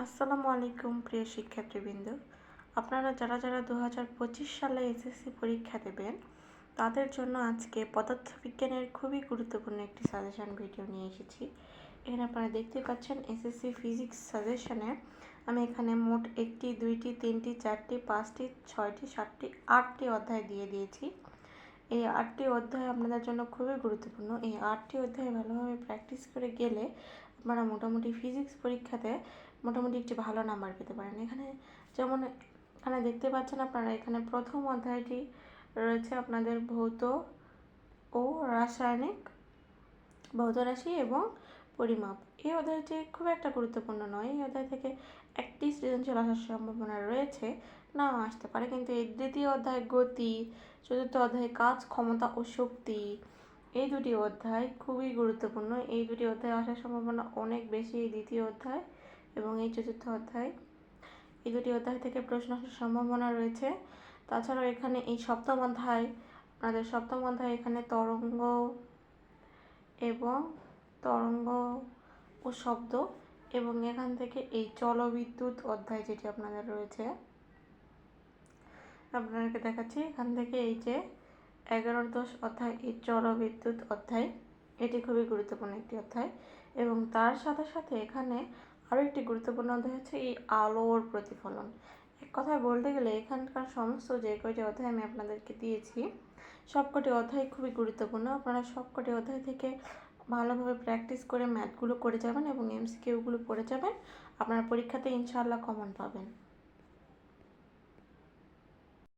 আসসালামু আলাইকুম, প্রিয় শিক্ষার্থীবৃন্দ। আপনারা যারা যারা দু হাজার পঁচিশ সালে এসএসসি পরীক্ষা দেবেন, তাদের জন্য আজকে পদার্থবিজ্ঞানের খুবই গুরুত্বপূর্ণ একটি সাজেশান ভিডিও নিয়ে এসেছি। এখানে আপনারা দেখতে পাচ্ছেন এসএসসি ফিজিক্স সাজেশানে আমি এখানে মোট একটি, দুইটি, তিনটি, চারটি, পাঁচটি, ছয়টি, সাতটি, আটটি অধ্যায় দিয়ে দিয়েছি। এই আটটি অধ্যায় আপনাদের জন্য খুবই গুরুত্বপূর্ণ। এই আটটি অধ্যায় ভালোভাবে প্র্যাকটিস করে গেলে আপনারা মোটামুটি ফিজিক্স পরীক্ষাতে মোটামুটি একটি ভালো নাম্বার পেতে পারেন। এখানে যেমন এখানে দেখতে পাচ্ছেন আপনারা, এখানে প্রথম অধ্যায়টি রয়েছে আপনাদের ভৌত ও রাসায়নিক, ভৌত রাশি এবং পরিমাপ। এই অধ্যায়টি খুব একটা গুরুত্বপূর্ণ নয়। এই অধ্যায় থেকে একটি সৃজনশীল আসার সম্ভাবনা রয়েছে, নাও আসতে পারে। কিন্তু এই দ্বিতীয় অধ্যায় গতি, চতুর্থ অধ্যায় কাজ, ক্ষমতা ও শক্তি এই দুটি অধ্যায় খুবই গুরুত্বপূর্ণ। এই দুটি অধ্যায় আসার সম্ভাবনা অনেক বেশি। এই দ্বিতীয় অধ্যায় এবং এই চতুর্থ অধ্যায়। এই দুটি অধ্যায় থেকে প্রশ্ন আসার সম্ভাবনা রয়েছে। তাছাড়াও এখানে এই সপ্তম অধ্যায়, আমাদের সপ্তম অধ্যায় এখানে তরঙ্গ এবং তরঙ্গ ও শব্দ এবং এখান থেকে এই জলবিদ্যুৎ অধ্যায় যেটি আপনাদের রয়েছে। আপনাদেরকে দেখাচ্ছি। এখান থেকে এই যে এগারো দশ অধ্যায় এই জলবিদ্যুৎ অধ্যায়, এটি খুবই গুরুত্বপূর্ণ একটি অধ্যায়। এবং তার সাথে সাথে এখানে আরও একটি গুরুত্বপূর্ণ অধ্যায় হচ্ছে এই আলোর প্রতিফলন। এক কথায় বলতে গেলে এখানকার সমস্ত যে কয়টি অধ্যায় আমি আপনাদেরকে দিয়েছি, সবকটি অধ্যায় খুবই গুরুত্বপূর্ণ। আপনারা সবকটি অধ্যায় থেকে ভালোভাবে প্র্যাকটিস করে ম্যাথগুলো করে যাবেন এবং এমসিকিউগুলো পড়ে যাবেন। আপনারা পরীক্ষাতে ইনশাআল্লাহ কমন পাবেন।